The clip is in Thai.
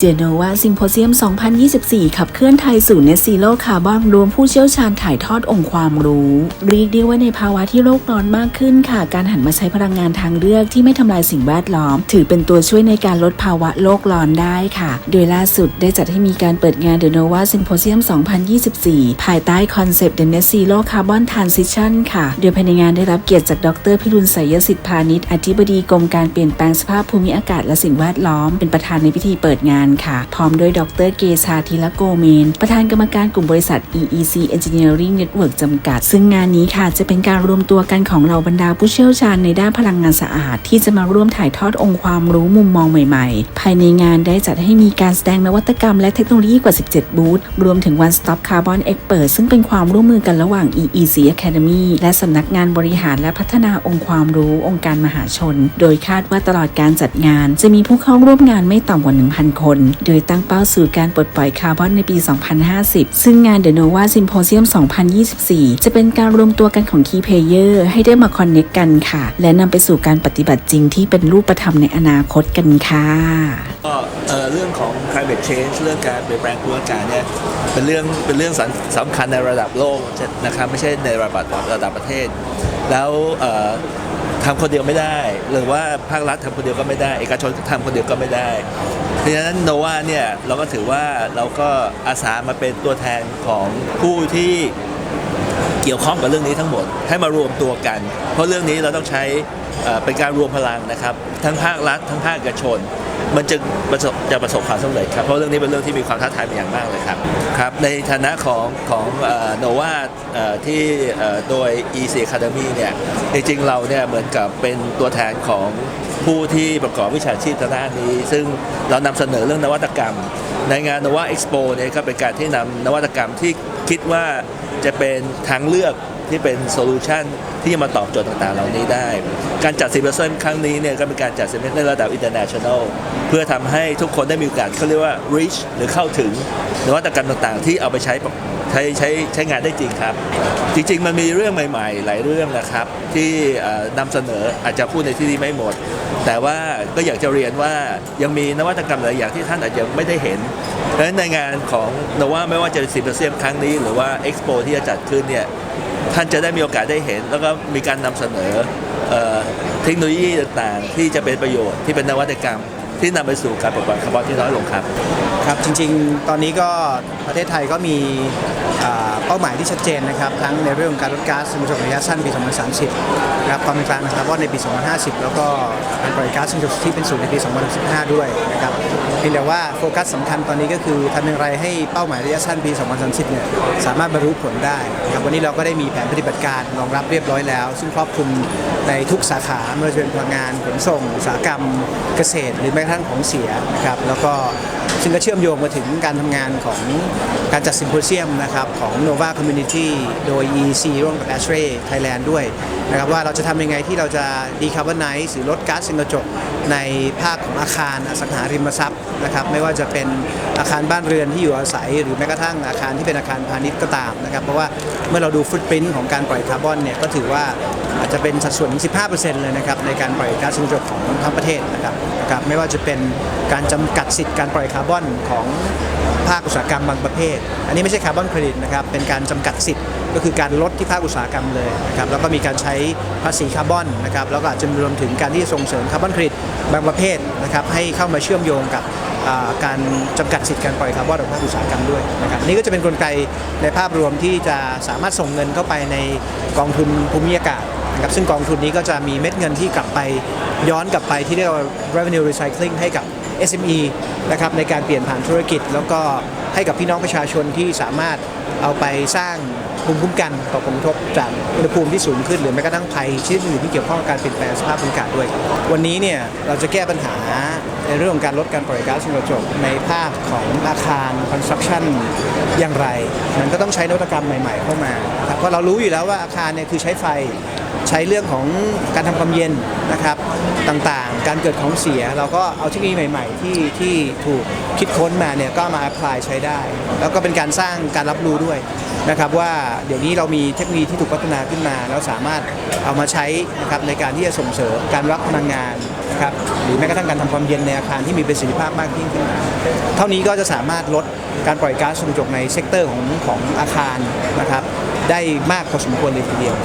เจโนวาซิมโพเซียม 2024 ขับเคลื่อนไทยสู่เนซีโ o คาร์บอนรวมผู้เชี่ยวชาญถ่ายทอดองค์ความรู้ เรียกได้ว่าในภาวะที่โลกร้อนมากขึ้นค่ะ การหันมาใช้พลังงานทางเลือกที่ไม่ทำลายสิ่งแวดล้อม ถือเป็นตัวช่วยในการลดภาวะโลกร้อนได้ค่ะ โดยล่าสุดได้จัดให้มีการเปิดงานเดโนวาซิมโพเซียม 2024 ภายใต้คอนเซปต์ The Net Zero Carbon Transition ค่ะ โดยภายในงานได้รับเกียรติจากดรพิรุณไสยสิทธิพาณิชย์อธิบดีกรมการเปลี่ยนแปลงสภาพภูมิอากาศและสิ่งแวดล้อม เป็นประธานในพิธีเปิดงานค่ะ พร้อมด้วยดรเกชาธีรโกเมน ประธานกรรมการกลุ่มบริษัท EEC Engineering Network จำกัด ซึ่งงานนี้ค่ะจะเป็นการรวมตัวกันของเหล่าบรรดาผู้เชี่ยวชาญในด้านพลังงานสะอาด ที่จะมาร่วมถ่ายทอดองค์ความรู้มุมมองใหม่ๆ ภายในงานได้จัดให้มีการแสดงนวัตกรรมและเทคโนโลยีกว่า 17 บูธ รวมถึง One Stop Carbon Expert ซึ่งเป็นความร่วมมือกันระหว่าง EEC Academy และสำนักงานบริหารและพัฒนาองค์ความรู้องค์การมหาชน โดยคาดว่าตลอดการจัดงาน จะมีผู้เข้าร่วมงานไม่ต่ำกว่า 1,000 คนโดยตั้งเป้าสู่การปลดปล่อยคาร์บอนในปี 2050 ซึ่งงาน The Nova Symposium 2024 จะเป็นการรวมตัวกันของ Key Player ให้ได้มาคอนเน c กกันค่ะ และนำไปสู่การปฏิบัติจริงที่เป็นรูปธรรมในอนาคตกันค่ะก็เเรื่องของ climate change เรื่องการเปลี่ยนแปลงภูมิอากาศเนี่ยเป็นเรื่องเป็นเรื่องสำคัญในระดับโลกนะครับไม่ใช่ในระดับระดับประเทศ แล้วทำคนเดียวไม่ได้ หรือว่าภาครัฐทำคนเดียวก็ไม่ได้ เอกชนทำคนเดียวก็ไม่ได้ ราะฉะนั้นโนวาเนี่ยเราก็ถือว่าเราก็อาสามาเป็นตัวแทนของผู้ที่เกี่ยวข้องกับเรื่องนี้ทั้งหมดให้มารวมตัวกัน เพราะเรื่องนี้เราต้องใช้เอ่อเป็นการรวมพลังนะครับ ทั้งภาครัฐทั้งภาคเอกชน มันจะประสบจะประสบความสำเร็จครับเพราะเรื่องนี้เป็นเรื่องที่มีความท้าทายเป็นอย่างมากเลยครับครับในฐานะของของโนวาที่โดย EC Academy เนี่ยจริงๆเราเนี่ยเหมือนกับเป็นตัวแทนของผู้ที่ประกอบวิชาชีพทางด้านนี้ ซึ่งเรานำเสนอเรื่องนวัตกรรม ในงาน Nova Expo เนี่ยก็เป็นการที่นำนวัตกรรมที่คิดว่าจะเป็นทางเลือก ที่เป็นโซลูชันที่จะมาตอบโจทย์ต่างๆ เหล่านี้ได้ การจัดซิมเบอร์เซนครั้งนี้เนี่ยก็เป็นการจัดซิมเบอร์ในระดับ international เพื่อทำให้ทุกคนได้มีโอกาสเขาเรียกว่า reach หรือเข้าถึงนวัตกรรมต่างๆ ที่เอาไปใช้ใช้ใช้ใช้งานได้จริงครับ จริงๆ มันมีเรื่องใหม่ๆ หลายเรื่องนะครับ ที่เอ่อนำเสนออาจจะพูดในที่นี้ไม่หมด แต่ว่าก็อยากจะเรียนว่ายังมีนวัตกรรมหลายอย่างที่ท่านอาจจะไม่ได้เห็นดังนั้นในงานของนว่าไม่ว่าจะซิมเบอร์เซียมครั้งนี้ หรือว่าเอ็กซ์โปที่จะจัดขึ้นเนี่ย ท่านจะได้มีโอกาสได้เห็น แล้วก็มีการนำเสนอเทคโนโลยีต่างๆ ที่จะเป็นประโยชน์ที่เป็นนวัตกรรม ที่นำไปสู่การปลดปล่อยคาร์บอนที่น้อยลงครับ ครับ จริงๆ ตอนนี้ก็ประเทศไทยก็มี เป้าหมายที่ชัดเจนนะครับทั้งในเรื่องของการลดก๊าซเรือนกระจกระยะสั้นปี 2030นะครับความเป็นกลางคาร์บอนในปี 2050 แล้วก็การปล่อยก๊าซเรือนกระจกที่เป็นศูนย์ในปี 2015 ด้วยนะครับเพียงแต่ว่าโฟกัสสำคัญตอนนี้ก็คือทำอย่างไรให้เป้าหมายระยะสั้นปี 2030 เนี่ยสามารถบรรลุผลได้นะครับวันนี้เราก็ได้มีแผนปฏิบัติการรองรับเรียบร้อยแล้ว ซึ่งครอบคลุมในทุกสาขาไม่ว่าจะเป็นพลังงานขนส่งอุตสาหกรรมเกษตร หรือแม้กระทั่งของเสียนะครับแล้วก็ซึ่งก็เชื่อมโยงมาถึงการทำงานของการจัดซิมโพเซียมนะครับของ Nova Community โดย EC ร่วมกับ a s h r a y Thailand ด้วยนะครับว่าเราจะทำยังไงที่เราจะ decarbonize หรือลดก๊าซเรือนกระจกในภาคของอาคารอสังหาริมทรัพย์นะครับไม่ว่าจะเป็นอาคารบ้านเรือนที่อยู่อาศัย หรือแม้กระทั่งอาคารที่เป็นอาคารพาณิชย์ก็ตามนะครับเพราะว่าเมื่อเราดูฟุตปรินต์ของการปล่อยคาร์บอนเนี่ยก็ถือว่า อาจจะเป็นสัดส่วนถึง15%เลยนะครับในการปล่อยก๊าซเรือนกระจกของทั้งประเทศนะครับนะครับไม่ว่าจะเป็นการจำกัดสิทธิ์การปล่อยคาร์บอนของภาคอุตสาหกรรมบางประเภท อันนี้ไม่ใช่คาร์บอนเครดิตนะครับ เป็นการจำกัดสิทธิ์ก็คือการลดที่ภาคอุตสาหกรรมเลยนะครับ แล้วก็มีการใช้ภาษีคาร์บอนนะครับ แล้วก็อาจจะรวมถึงการที่ส่งเสริมคาร์บอนเครดิตบางประเภทนะครับ ให้เข้ามาเชื่อมโยงกับการจำกัดสิทธิ์การปล่อยคาร์บอนของภาคอุตสาหกรรมด้วยนะครับนี่ก็จะเป็นกลไกในภาพรวมที่จะสามารถส่งเงินเข้าไปในกองทุนภูมิอากาศ นะครับซึ่งกองทุนนี้ก็จะมีเม็ดเงินที่กลับไปย้อนกลับไปที่เรียกว่า revenue recycling ให้กับ SME นะครับในการเปลี่ยนผ่านธุรกิจ แล้วก็ให้กับพี่น้องประชาชนที่สามารถเอาไปสร้างภูมิคุ้มกันต่อผลกระทบจากอุณหภูมิที่สูงขึ้น หรือแม้กระทั่งภัยชนิดอื่นที่เกี่ยวข้องกับการเปลี่ยนแปลงสภาพอากาศด้วยครับวันนี้เนี่ยเราจะแก้ปัญหาในเรื่องของการลดการปล่อยก๊าซเรือนกระจกในภาคของอาคาร construction อย่างไร มันก็ต้องใช้นวัตกรรมใหม่ ๆ เข้ามาครับเพราะเรารู้อยู่แล้วว่าอาคารเนี่ยคือใช้ไฟ ใช้เรื่องของการทำความเย็นนะครับต่างๆ การเกิดของเสีย เราก็เอาเทคโนโลยีใหม่ ๆ ที่ที่ถูกคิดค้นมาเนี่ยก็มา apply ใช้ได้ แล้วก็เป็นการสร้างการรับรู้ด้วยนะครับว่าเดี๋ยวนี้เรามีเทคโนโลยีที่ถูกพัฒนาขึ้นมาแล้วสามารถเอามาใช้นะครับในการที่จะส่งเสริมการรับพลังงานนะครับหรือแม้กระทั่งการทำความเย็นในอาคารที่มีประสิทธิภาพมากยิ่งขึ้นเท่านี้ก็จะสามารถลดการปล่อยก๊าซเรือนกระจกในเซกเตอร์ของของอาคารนะครับได้มากพอสมควรเลยทีเดียว